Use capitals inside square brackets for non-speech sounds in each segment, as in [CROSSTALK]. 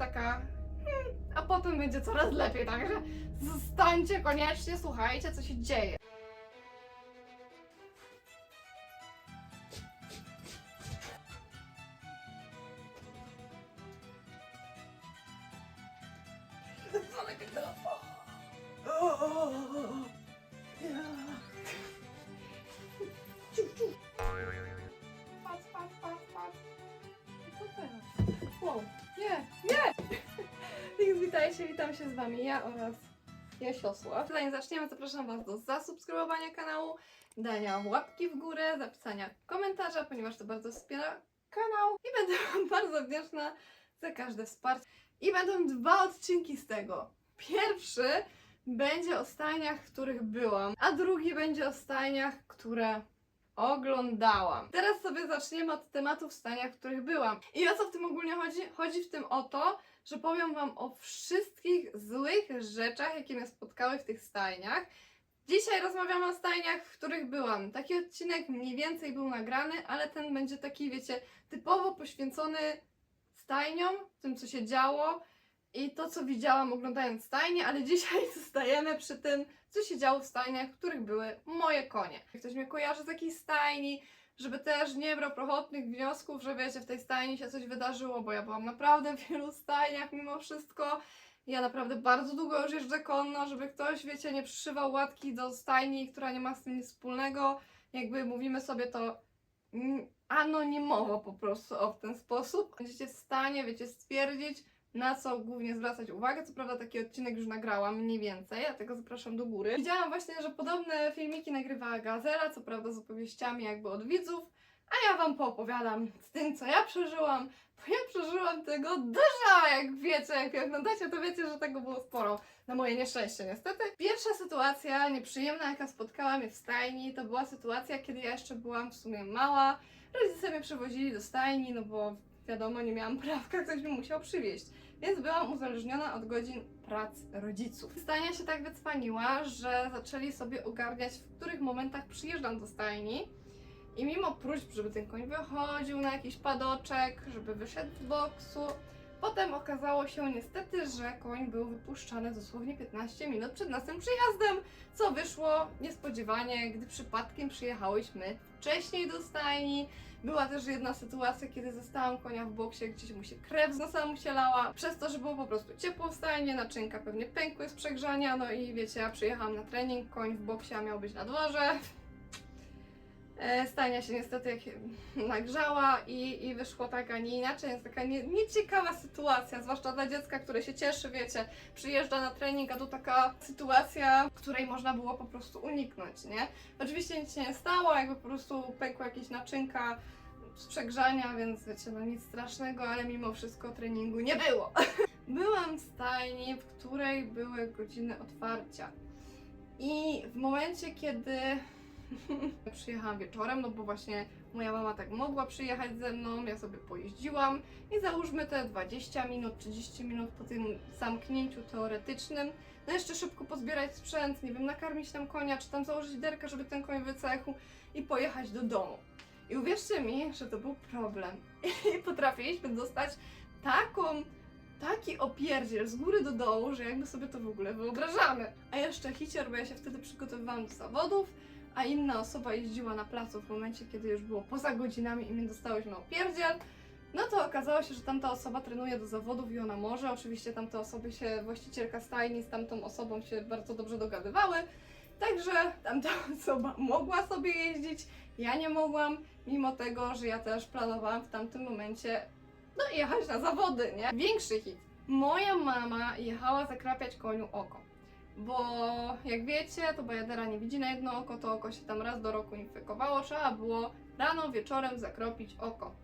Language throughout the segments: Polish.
taka, hmm, a potem będzie coraz lepiej, także zostańcie koniecznie, słuchajcie, co się dzieje. Oraz Jasiosław. Zanim zaczniemy, zapraszam Was do zasubskrybowania kanału, dania łapki w górę, zapisania komentarza, ponieważ to bardzo wspiera kanał i będę [LAUGHS] Wam bardzo wdzięczna za każde wsparcie. I będą dwa odcinki z tego. Pierwszy będzie o stajniach, w których byłam, a drugi będzie o stajniach, które oglądałam. Teraz sobie zaczniemy od tematów w staniach, w których byłam. I o co w tym ogólnie chodzi? Chodzi w tym o to, że powiem Wam o wszystkich złych rzeczach, jakie mnie spotkały w tych stajniach. Dzisiaj rozmawiamy o stajniach, w których byłam. Taki odcinek mniej więcej był nagrany, ale ten będzie taki, wiecie, typowo poświęcony stajniom, tym co się działo i to co widziałam oglądając stajnie, ale dzisiaj [LAUGHS] zostajemy przy tym, co się działo w stajniach, w których były moje konie. Ktoś mnie kojarzy z jakiejś stajni, żeby też nie brał prochotnych wniosków, że wiecie, w tej stajni się coś wydarzyło, bo ja byłam naprawdę w wielu stajniach mimo wszystko. Ja naprawdę bardzo długo już jeżdżę konno, żeby ktoś, wiecie, nie przyszywał łatki do stajni, która nie ma z tym nic wspólnego. Jakby mówimy sobie to anonimowo po prostu o w ten sposób. Będziecie w stanie, wiecie, stwierdzić, na co głównie zwracać uwagę. Co prawda taki odcinek już nagrałam mniej więcej, dlatego zapraszam do góry. Widziałam właśnie, że podobne filmiki nagrywała Gazela, co prawda z opowieściami jakby od widzów, a ja wam poopowiadam z tym, co ja przeżyłam, bo ja przeżyłam tego dużo, jak wiecie, jak oglądacie, to wiecie, że tego było sporo. Na moje nieszczęście niestety. Pierwsza sytuacja nieprzyjemna, jaka spotkała mnie w stajni, to była sytuacja, kiedy ja jeszcze byłam w sumie mała. Rodzice mnie przewozili do stajni, no bo wiadomo, nie miałam prawka, [LAUGHS] ktoś mi musiał przywieźć. Więc byłam uzależniona od godzin prac rodziców. Stajnia się tak wycwaniła, że zaczęli sobie ogarniać, w których momentach przyjeżdżam do stajni. I mimo próśb, żeby ten koń wychodził na jakiś padoczek, żeby wyszedł z boksu, potem okazało się niestety, że koń był wypuszczany dosłownie 15 minut przed naszym przyjazdem, co wyszło niespodziewanie, gdy przypadkiem przyjechałyśmy wcześniej do stajni. Była też jedna sytuacja, kiedy zostałam konia w boksie, gdzieś mu się krew z nosa mu się lała. Przez to, że było po prostu ciepło w stajnie, naczynka pewnie pękły z przegrzania, no i wiecie, ja przyjechałam na trening, koń w boksie miał być na dworze. E, Stajnia się niestety nagrzała i, i wyszło tak, a nie inaczej, jest taka nie, nieciekawa sytuacja, zwłaszcza dla dziecka, które się cieszy, wiecie, przyjeżdża na trening, a tu taka sytuacja, której można było po prostu uniknąć, nie? Oczywiście nic się nie stało, jakby po prostu pękła jakieś naczynka z przegrzania, więc wiecie, no nic strasznego, ale mimo wszystko treningu nie było. [LAUGHS] Byłam w stajni, w której były godziny otwarcia. I w momencie, kiedy [LAUGHS] przyjechałam wieczorem, no bo właśnie moja mama tak mogła przyjechać ze mną, ja sobie pojeździłam i załóżmy te 20 minut, 30 minut po tym zamknięciu teoretycznym, no jeszcze szybko pozbierać sprzęt, nie wiem, nakarmić tam konia, czy tam założyć derkę, żeby ten koń wycechł i pojechać do domu. I uwierzcie mi, że to był problem. [LAUGHS] I potrafiliśmy dostać taką, taki opierdziel z góry do dołu, że jakby sobie to w ogóle wyobrażamy. A jeszcze hicior, bo ja się wtedy przygotowywałam do zawodów, a inna osoba jeździła na placu w momencie, kiedy już było poza godzinami i my dostałyśmy opierdziel, no to okazało się, że tamta osoba trenuje do zawodów i ona może. Oczywiście tamte osoby się, właścicielka stajni z tamtą osobą się bardzo dobrze dogadywały. Także tamta [LAUGHS] osoba mogła sobie jeździć, ja nie mogłam, mimo tego, że ja też planowałam w tamtym momencie no jechać na zawody, nie? Większy hit. Moja mama jechała zakrapiać koniu oko. Bo jak wiecie, to bajadera nie widzi na jedno oko, to oko się tam raz do roku infekowało, trzeba było rano, wieczorem zakropić oko.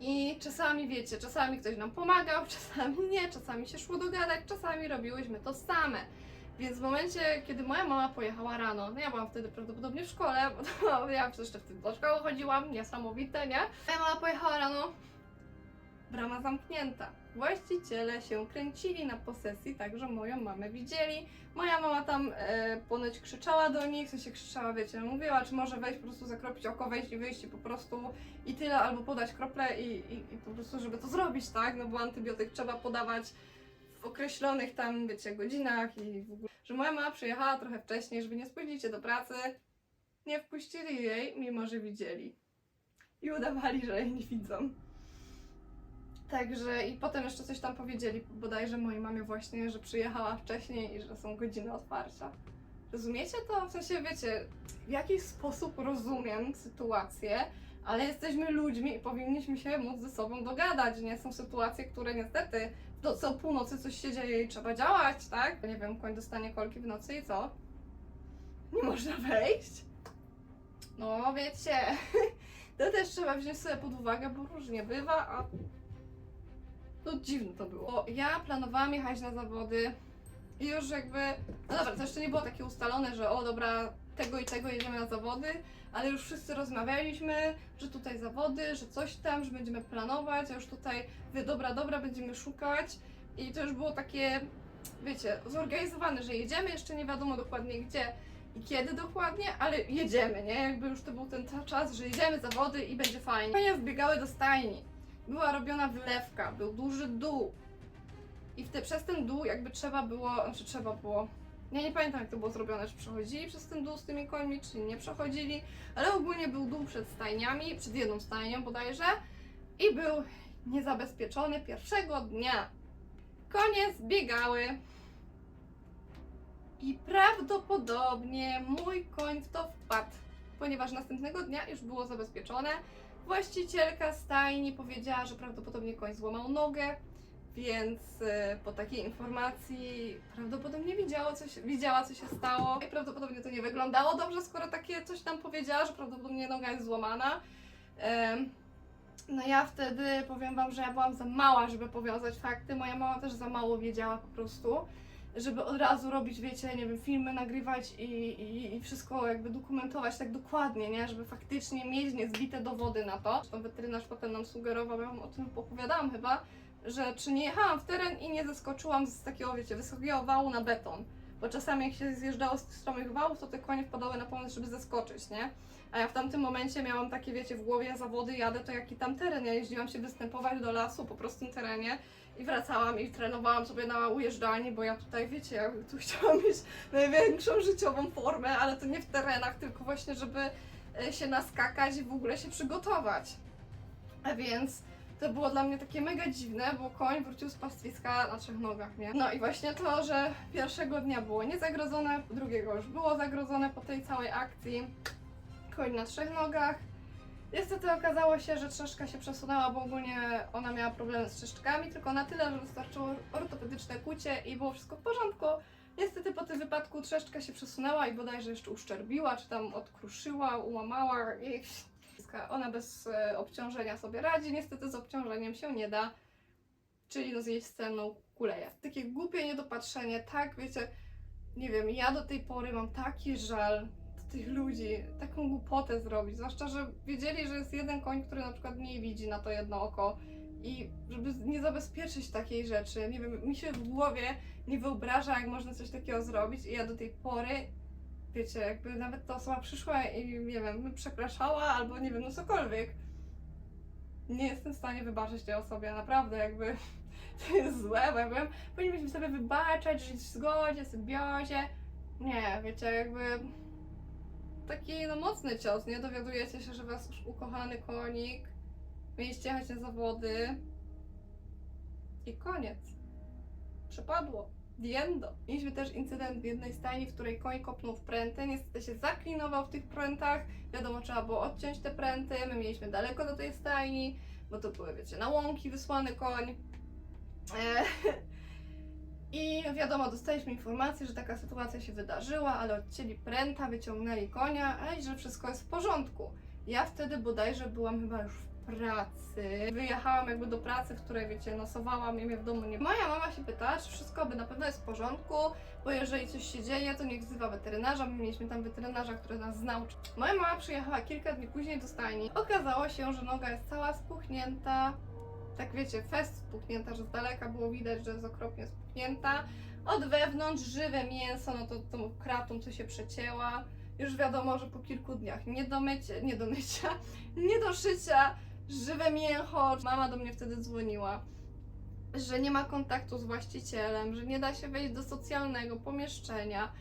I czasami wiecie, czasami ktoś nam pomagał, [LAUGHS] czasami nie, czasami się szło dogadać, czasami robiłyśmy to same. Więc w momencie, kiedy moja mama pojechała rano, no ja byłam wtedy prawdopodobnie w szkole, [LAUGHS] bo to, ja jeszcze wtedy do szkoły chodziłam, niesamowite, nie? Moja mama pojechała rano, brama zamknięta. Właściciele się kręcili na posesji, tak, że moją mamę widzieli. Moja mama tam e, ponoć krzyczała do nich, w sensie krzyczała, wiecie, mówiła, czy może wejść, po prostu zakropić oko, wejść i wyjść i po prostu i tyle, albo podać krople i, i, i po prostu, żeby to zrobić, tak, no bo antybiotyk trzeba podawać w określonych tam, wiecie, godzinach i w ogóle. Że moja mama przyjechała trochę wcześniej, żeby nie spóźnić się do pracy, nie wpuścili jej, mimo że widzieli. I udawali, że jej nie widzą. Także i potem jeszcze coś tam powiedzieli, bodajże mojej mamie właśnie, że przyjechała wcześniej i że są godziny otwarcia. Rozumiecie to? W sensie, wiecie, w jakiś sposób rozumiem sytuację, ale jesteśmy ludźmi i powinniśmy się móc ze sobą dogadać. Nie są sytuacje, które niestety do co północy coś się dzieje i trzeba działać, tak? Nie wiem, koń dostanie kolki w nocy i co? Nie można wejść? No wiecie, [LAUGHS] to też trzeba wziąć sobie pod uwagę, bo różnie bywa, a no dziwne to było. Ja planowałam jechać na zawody i już jakby, no dobra, to jeszcze nie było takie ustalone, że o dobra, tego i tego jedziemy na zawody, ale już wszyscy rozmawialiśmy, że tutaj zawody, że coś tam, że będziemy planować, a już tutaj, wy, dobra, dobra, będziemy szukać i to już było takie, wiecie, zorganizowane, że jedziemy, jeszcze nie wiadomo dokładnie gdzie i kiedy dokładnie, ale jedziemy, nie? Jakby już to był ten czas, że jedziemy zawody i będzie fajnie. Konie wbiegały do stajni. Była robiona wylewka, był duży dół. I w te, przez ten dół jakby trzeba było, znaczy trzeba było, ja nie pamiętam jak to było zrobione, czy przechodzili przez ten dół z tymi końmi, czy nie przechodzili, ale ogólnie był dół przed stajniami, przed jedną stajnią bodajże i był niezabezpieczony pierwszego dnia. Konie zbiegały i prawdopodobnie mój koń w to wpadł, ponieważ następnego dnia już było zabezpieczone. Właścicielka stajni powiedziała, że prawdopodobnie koń złamał nogę, więc e, po takiej informacji prawdopodobnie widziało, co się, widziała, co się stało. I prawdopodobnie to nie wyglądało dobrze, skoro takie coś tam powiedziała, że prawdopodobnie noga jest złamana. No ja wtedy powiem wam, że ja byłam za mała, żeby powiązać fakty. Moja mama też za mało wiedziała po prostu, żeby od razu robić, wiecie, nie wiem, filmy nagrywać i, i, i wszystko jakby dokumentować tak dokładnie, nie? Żeby faktycznie mieć niezbite dowody na to. Zresztą weterynarz potem nam sugerował, ja wam o tym opowiadałam chyba, że czy nie jechałam w teren i nie zeskoczyłam z takiego, wiecie, wysokiego wału na beton. Bo czasami jak się zjeżdżało z tych stromych wałów, to te konie wpadały na pomysł, żeby zeskoczyć, nie? A ja w tamtym momencie miałam takie, wiecie, w głowie zawody, jadę, to jaki tam teren. Ja jeździłam się występować do lasu po prostym terenie i wracałam i trenowałam sobie na ujeżdżalni, bo ja tutaj, wiecie, ja tu [LAUGHS] chciałam mieć największą życiową formę, ale to nie w terenach, tylko właśnie, żeby e, się naskakać i w ogóle się przygotować. A więc to było dla mnie takie mega dziwne, bo koń wrócił z pastwiska na trzech nogach, nie? No i właśnie to, że pierwszego dnia było niezagrodzone, drugiego już było zagrodzone po tej całej akcji. Koń na trzech nogach. Niestety okazało się, że trzeszka się przesunęła, bo ogólnie ona miała problemy z trzeszczkami, tylko na tyle, że wystarczyło ortopedyczne kucie i było wszystko w porządku. Niestety po tym wypadku trzeszczka się przesunęła i bodajże jeszcze uszczerbiła, czy tam odkruszyła, ułamała i ona bez e, obciążenia sobie radzi, niestety z obciążeniem się nie da, czyli no zjeść cenną kuleję. Takie głupie niedopatrzenie, tak, wiecie, nie wiem, ja do tej pory mam taki żal tych ludzi, taką głupotę zrobić, zwłaszcza, że wiedzieli, że jest jeden koń, który na przykład nie widzi na to jedno oko i żeby nie zabezpieczyć takiej rzeczy, nie wiem, mi się w głowie nie wyobraża, jak można coś takiego zrobić i ja do tej pory wiecie, jakby nawet ta osoba przyszła i nie wiem, przepraszała albo nie wiem, no cokolwiek. Nie jestem w stanie wybaczyć tej osobie, naprawdę jakby [LAUGHS] to jest złe, bo ja powiem, powinniśmy sobie wybaczać, żyć w zgodzie, symbiozie. Nie, wiecie, jakby taki no mocny cios, nie? Dowiadujecie się, że was już ukochany konik, mieliście jechać na zawody i koniec. Przepadło. Diendo. Mieliśmy też incydent w jednej stajni, w której koń kopnął w pręty. Niestety się zaklinował w tych prętach. Wiadomo, trzeba było odciąć te pręty. My mieliśmy daleko do tej stajni, bo to były, wiecie, na łąki wysłany koń. E, [LAUGHS] I wiadomo, dostaliśmy informację, że taka sytuacja się wydarzyła, ale odcięli pręta, wyciągnęli konia, a i że wszystko jest w porządku. Ja wtedy bodajże byłam chyba już w pracy. Wyjechałam jakby do pracy, w której wiecie, nosowałam i mnie w domu nie Moja mama się pyta, czy wszystko by na pewno jest w porządku, bo jeżeli coś się dzieje, to niech wzywa weterynarza. My mieliśmy tam weterynarza, który nas znał. Moja mama przyjechała kilka dni później do stajni. Okazało się, że noga jest cała spuchnięta tak wiecie, fest spuchnięta, że z daleka było widać, że jest okropnie spuchnięta. Od wewnątrz żywe mięso, no to tą kratą, co się przecięła. Już wiadomo, że po kilku dniach nie do mycia, nie do mycia, [LAUGHS] nie do szycia, żywe mięcho. Mama do mnie wtedy dzwoniła, że nie ma kontaktu z właścicielem, że nie da się wejść do socjalnego pomieszczenia.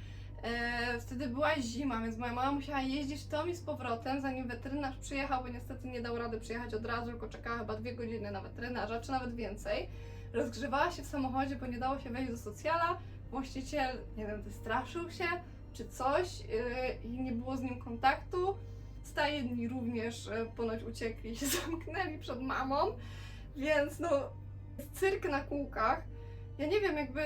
E, wtedy była zima, więc moja mama musiała jeździć tam i z powrotem, zanim weterynarz przyjechał, bo niestety nie dał rady przyjechać od razu, tylko czekała chyba dwie godziny na weterynarza, czy nawet więcej. Rozgrzewała się w samochodzie, bo nie dało się wejść do socjala. Właściciel, nie wiem, wystraszył się czy coś yy, i nie było z nim kontaktu. Stajni również yy, ponoć uciekli i się [LAUGHS] zamknęli przed mamą, więc no, cyrk na kółkach. Ja nie wiem, jakby.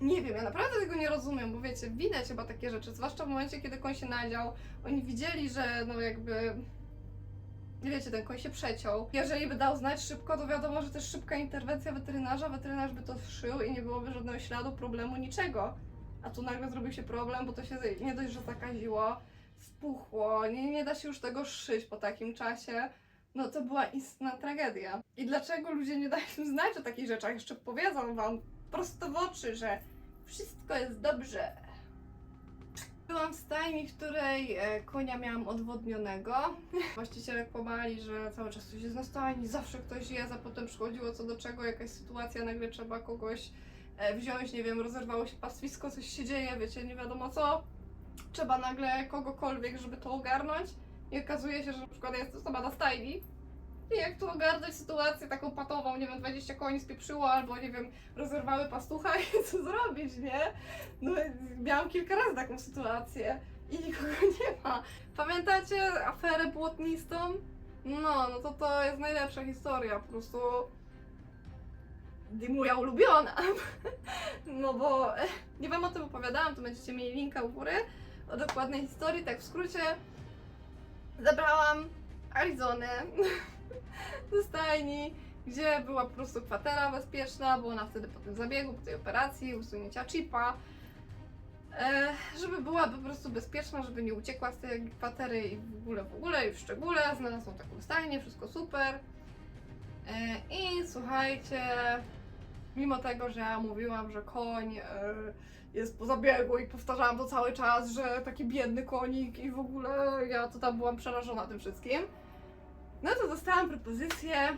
Nie wiem, ja naprawdę tego nie rozumiem, bo wiecie, widać chyba takie rzeczy, zwłaszcza w momencie, kiedy koń się nadział. Oni widzieli, że no jakby wiecie, ten koń się przeciął. Jeżeli by dał znać szybko, to wiadomo, że też szybka interwencja weterynarza, weterynarz by to wszył i nie byłoby żadnego śladu, problemu, niczego. A tu nagle zrobił się problem, bo to się nie dość, że zakaziło, spuchło, nie, nie da się już tego szyć po takim czasie. No to była istna tragedia. I dlaczego ludzie nie dają [LAUGHS] znać o takich rzeczach? Jeszcze powiedzą wam prosto w oczy, że wszystko jest dobrze. Byłam w stajni, w której e, konia miałam odwodnionego. [LAUGHS] Właściciele kłamali, że cały czas ktoś jest na stajni, zawsze ktoś jest, a potem przychodziło co do czego, jakaś sytuacja, nagle trzeba kogoś e, wziąć, nie wiem, rozerwało się pastwisko, coś się dzieje, wiecie, nie wiadomo co. Trzeba nagle kogokolwiek, żeby to ogarnąć. I okazuje się, że na przykład jest osoba na stajni. Jak tu ogarnąć sytuację taką patową, nie wiem, 20 koni spieprzyło, albo nie wiem, rozerwały pastucha i co zrobić, nie? No, miałam kilka razy taką sytuację i nikogo nie ma. Pamiętacie aferę błotnistą? No, no to to jest najlepsza historia, po prostu moja ulubiona. No bo nie wam o tym opowiadałam, to będziecie mieli linka u góry o dokładnej historii, tak w skrócie. Zabrałam Arizonę [LAUGHS] do stajni, gdzie była po prostu kwatera bezpieczna, bo ona wtedy po tym zabiegu, po tej operacji, usunięcia chipa, e, żeby była po prostu bezpieczna, żeby nie uciekła z tej kwatery i w ogóle, w ogóle i w szczególe, znalazłam taką stajnię, wszystko super. E, I słuchajcie, mimo tego, że ja mówiłam, że koń e, jest po zabiegu i powtarzałam to cały czas, że taki biedny konik i w ogóle ja to tam byłam przerażona tym wszystkim, no to dostałam propozycję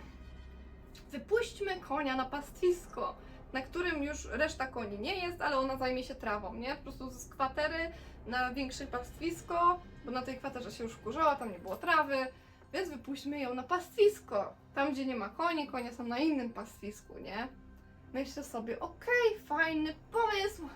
wypuśćmy konia na pastwisko, na którym już reszta koni nie jest, ale ona zajmie się trawą, nie? Po prostu z kwatery na większe pastwisko, bo na tej kwaterze się już wkurzała, tam nie było trawy, więc wypuśćmy ją na pastwisko. Tam, gdzie nie ma koni, konie są na innym pastwisku, nie? Myślę sobie, okej, fajny pomysł.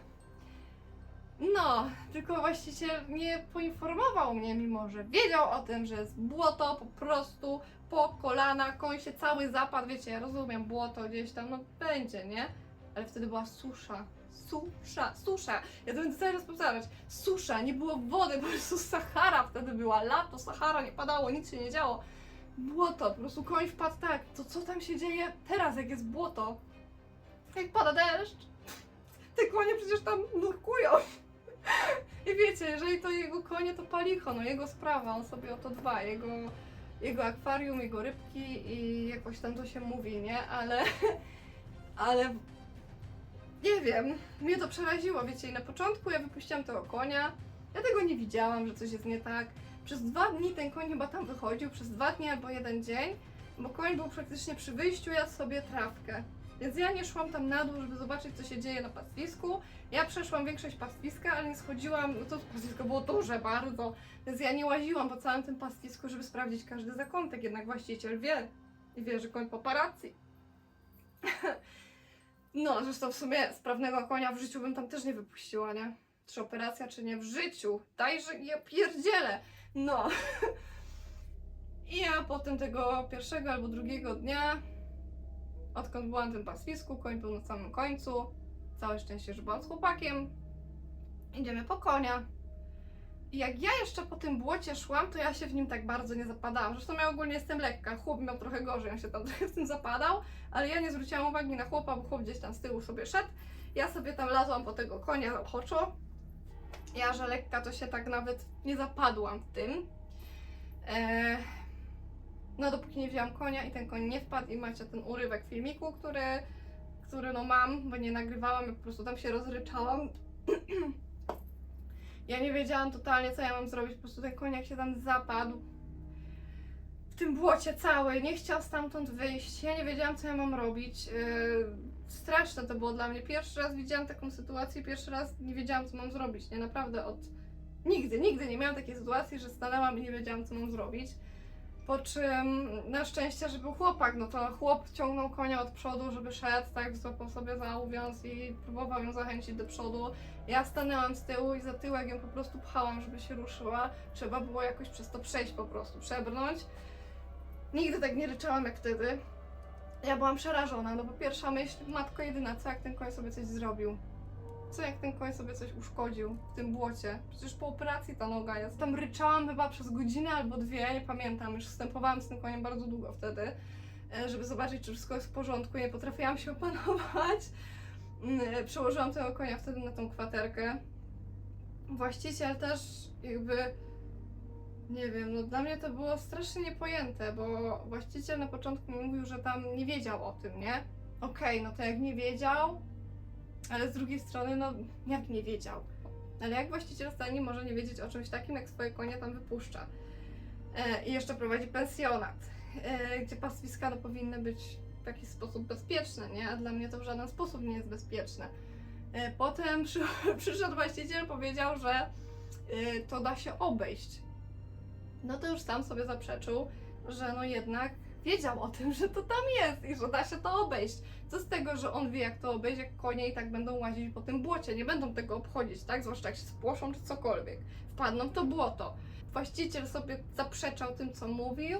No, tylko właściciel nie poinformował mnie, mimo że wiedział o tym, że jest błoto po prostu po kolana, koń się cały zapadł, wiecie, ja rozumiem, błoto gdzieś tam, no będzie, nie? Ale wtedy była susza. Susza, susza. Ja to będę cały raz powtarzać. Susza, nie było wody, po prostu Sahara wtedy była. Lato, Sahara, nie padało, nic się nie działo. Błoto, po prostu koń wpadł tak. To co tam się dzieje teraz, jak jest błoto? Jak pada deszcz? Te konie przecież tam nurkują. I wiecie, jeżeli to jego konie, to palicho, no jego sprawa, on sobie o to dba, jego, jego akwarium, jego rybki i jakoś tam to się mówi, nie? Ale, ale nie wiem, mnie to przeraziło, wiecie, i na początku ja wypuściłam tego konia, ja tego nie widziałam, że coś jest nie tak. Przez dwa dni ten koń chyba tam wychodził, przez dwa dni albo jeden dzień, bo koń był praktycznie przy wyjściu, jadł sobie trawkę. Więc ja nie szłam tam na dół, żeby zobaczyć, co się dzieje na pastwisku. Ja przeszłam większość pastwiska, ale nie schodziłam, no to pastwisko było duże bardzo, więc ja nie łaziłam po całym tym pastwisku, żeby sprawdzić każdy zakątek, jednak właściciel wie i wie, że koń paparacji. [LAUGHS] No, zresztą w sumie sprawnego konia w życiu bym tam też nie wypuściła, nie? Czy operacja, czy nie w życiu. Dajże ja pierdzielę. No. [LAUGHS] I ja potem tego pierwszego albo drugiego dnia, odkąd byłam na tym pastwisku, koń był na samym końcu. Całe szczęście, że byłam z chłopakiem. Idziemy po konia. I jak ja jeszcze po tym błocie szłam, to ja się w nim tak bardzo nie zapadałam. Zresztą ja ogólnie jestem lekka, chłop miał trochę gorzej, on się tam [LAUGHS] trochę w tym zapadał, ale ja nie zwróciłam uwagi na chłopa, bo chłop gdzieś tam z tyłu sobie szedł. Ja sobie tam lazłam po tego konia ochoczo. Ja, że lekka, to się tak nawet nie zapadłam w tym. Eee... No dopóki nie wzięłam konia i ten koń nie wpadł i macie ten urywek filmiku, który, który no mam, bo nie nagrywałam, ja po prostu tam się rozryczałam. [CLEARS THROAT] ja nie wiedziałam totalnie co ja mam zrobić, po prostu ten koń jak się tam zapadł w tym błocie cały, nie chciał stamtąd wyjść, ja nie wiedziałam co ja mam robić. Yy, straszne to było dla mnie. Pierwszy raz widziałam taką sytuację, pierwszy raz nie wiedziałam co mam zrobić, nie naprawdę od Nigdy, nigdy nie miałam takiej sytuacji, że stanęłam i nie wiedziałam, co mam zrobić. Po czym na szczęście, że był chłopak, no to chłop ciągnął konia od przodu, żeby szedł, tak, złapał sobie za i próbował ją zachęcić do przodu. Ja stanęłam z tyłu i za tyłek ją po prostu pchałam, żeby się ruszyła. Trzeba było jakoś przez to przejść po prostu, przebrnąć. Nigdy tak nie ryczałam jak wtedy. Ja byłam przerażona, no bo pierwsza myśl, matko jedyna, co jak ten koń sobie coś zrobił? Co jak ten koń sobie coś uszkodził w tym błocie? Przecież po operacji ta noga jest. Tam ryczałam chyba przez godzinę albo dwie, nie pamiętam. Już wstępowałam z tym koniem bardzo długo wtedy, e, żeby zobaczyć, czy wszystko jest w porządku. Nie potrafiłam się [LAUGHS] opanować. Mm, Przełożyłam tego konia wtedy na tą kwaterkę. Właściciel też jakby nie wiem, no dla mnie to było strasznie niepojęte, bo właściciel na początku mi mówił, że tam nie wiedział o tym, nie? Okej, no to jak nie wiedział, ale z drugiej strony, no jak nie wiedział? Ale jak właściciel stajni może nie wiedzieć o czymś takim, jak swoje konie tam wypuszcza? E, I jeszcze prowadzi pensjonat, e, gdzie pastwiska no, powinny być w jakiś sposób bezpieczne, nie? A dla mnie to w żaden sposób nie jest bezpieczne. E, potem przy, [LAUGHS] przyszedł właściciel, powiedział, że to da się obejść. No to już sam sobie zaprzeczył, że no jednak wiedział o tym, [LAUGHS] że to tam jest i że da się to obejść. Co z tego, że on wie, jak to obejść, jak konie i tak będą łazić po tym błocie, nie będą tego obchodzić, tak? Zwłaszcza jak się spłoszą czy cokolwiek. Wpadną w to błoto. Właściciel sobie zaprzeczał tym, co mówił.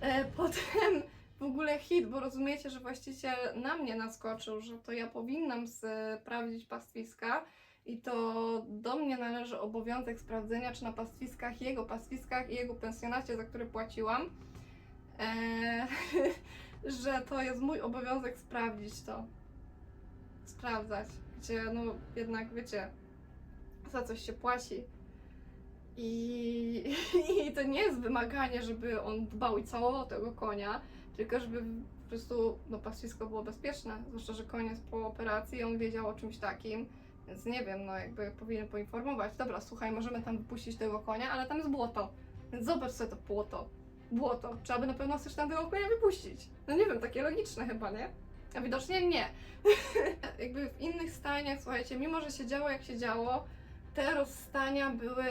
E, [LAUGHS] potem w ogóle hit, bo rozumiecie, że właściciel na mnie naskoczył, że to ja powinnam sprawdzić pastwiska i to do mnie należy obowiązek sprawdzenia, czy na pastwiskach, jego pastwiskach i jego pensjonacie, za które płaciłam, e, [LAUGHS] że to jest mój obowiązek sprawdzić to. Sprawdzać, gdzie no jednak wiecie, za coś się płaci. I, [LAUGHS] I to nie jest wymaganie, żeby on dbał i całował tego konia, tylko żeby po prostu no, pastwisko było bezpieczne. Zwłaszcza, że koniec po operacji, on wiedział o czymś takim, więc nie wiem, no jakby powinien poinformować. Dobra, słuchaj, możemy tam wypuścić tego konia, ale tam jest błoto. Więc zobacz sobie to błoto. Błoto. Czy aby na pewno chcesz tam tego konia wypuścić? No nie wiem, takie logiczne chyba, nie? A widocznie nie. [LAUGHS] jakby w innych stajniach, słuchajcie, mimo że się działo jak się działo, te rozstania były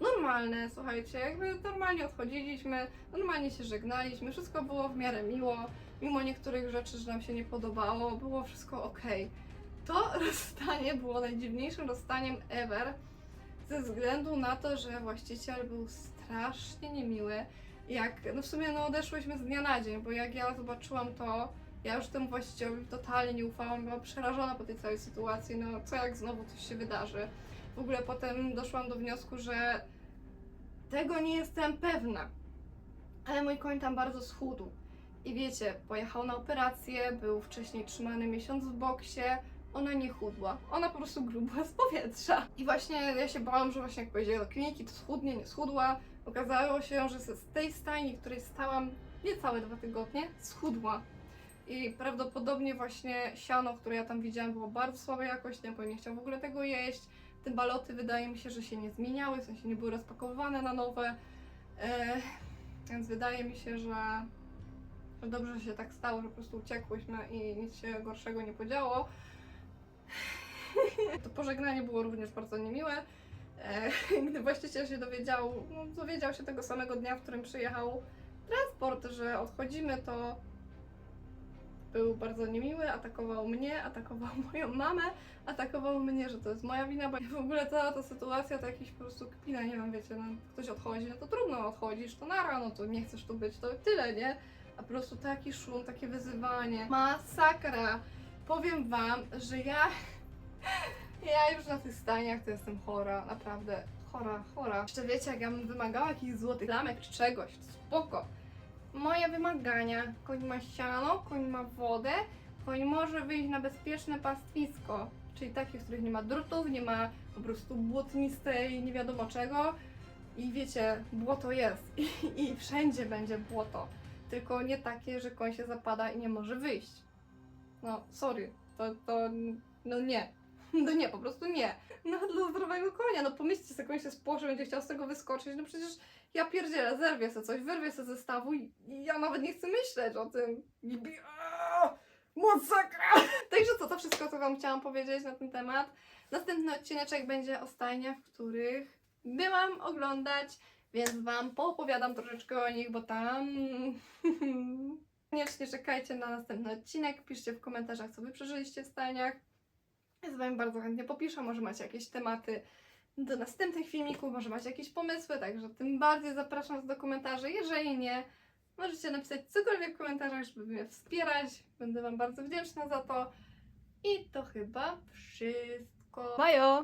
normalne, słuchajcie, jakby normalnie odchodziliśmy, normalnie się żegnaliśmy, wszystko było w miarę miło, mimo niektórych rzeczy, że nam się nie podobało, było wszystko ok. To [LAUGHS] rozstanie było najdziwniejszym rozstaniem ever, ze względu na to, że właściciel był strasznie niemiły. Jak, no w sumie no odeszłyśmy z dnia na dzień, bo jak ja zobaczyłam to, ja już temu właścicielowi totalnie nie ufałam, byłam przerażona po tej całej sytuacji, no co jak znowu coś się wydarzy. W ogóle potem doszłam do wniosku, że tego nie jestem pewna. Ale mój koń tam bardzo schudł. I wiecie, pojechał na operację, był wcześniej trzymany miesiąc w boksie. Ona nie chudła, ona po prostu grubła z powietrza. I właśnie ja się bałam, że właśnie jak pojedzie do kliniki, to schudnie, nie schudła. Okazało się, że z tej stajni, w której stałam niecałe dwa tygodnie, schudła. I prawdopodobnie właśnie siano, które ja tam widziałam, było bardzo słabej jakości, koń nie chciał w ogóle tego jeść. Te baloty wydaje mi się, że się nie zmieniały, w sensie nie były rozpakowywane na nowe. E, więc wydaje mi się, że, że dobrze się tak stało, że po prostu uciekłyśmy i nic się gorszego nie podziało. [LAUGHS] To pożegnanie było również bardzo niemiłe. E, [LAUGHS] gdy właściciel się dowiedział, no, dowiedział się tego samego dnia, w którym przyjechał transport, że odchodzimy, to był bardzo niemiły, atakował mnie, atakował [LAUGHS] moją mamę, atakował mnie, że to jest moja wina, bo w ogóle cała ta sytuacja to jakiś po prostu kpina, nie wiem, wiecie, no ktoś odchodzi, no to trudno odchodzisz, to nara, no to nie chcesz tu być, to tyle, nie? A po prostu taki szum, takie wyzywanie, masakra. Powiem wam, że ja, ja już na tych staniach to jestem chora, naprawdę chora, chora. Jeszcze wiecie, jak ja bym wymagała jakichś złotych lamek czy czegoś, spoko. Moje wymagania, koń ma siano, koń ma wodę, koń może wyjść na bezpieczne pastwisko, czyli takie, w których nie ma drutów, nie ma po prostu błotnistej, nie wiadomo czego. I wiecie, błoto jest i, i wszędzie będzie błoto. Tylko nie takie, że koń się zapada i nie może wyjść. No, sorry, to, to no nie. [LAUGHS] No nie, po prostu nie. No dla zdrowego konia, no pomyślcie sobie, koń się spłoszy, będzie chciał z tego wyskoczyć, no przecież ja pierdzielę, zerwię sobie coś, wyrwię sobie ze stawu i, ja nawet nie chcę myśleć o tym. I bi-! [LAUGHS] Także co, to wszystko, co wam chciałam powiedzieć na ten temat. Następny odcineczek będzie o stajniach, w których byłam oglądać, więc wam poopowiadam troszeczkę o nich, bo tam... [LAUGHS] Koniecznie czekajcie na następny odcinek, piszcie w komentarzach, co wy przeżyliście w stajniach. Ja z wami bardzo chętnie popiszę, może macie jakieś tematy do następnych filmików, może macie jakieś pomysły, także tym bardziej zapraszam do komentarzy. Jeżeli nie, możecie napisać cokolwiek w komentarzach, żeby mnie wspierać. Będę wam bardzo wdzięczna za to. I to chyba wszystko. Majo!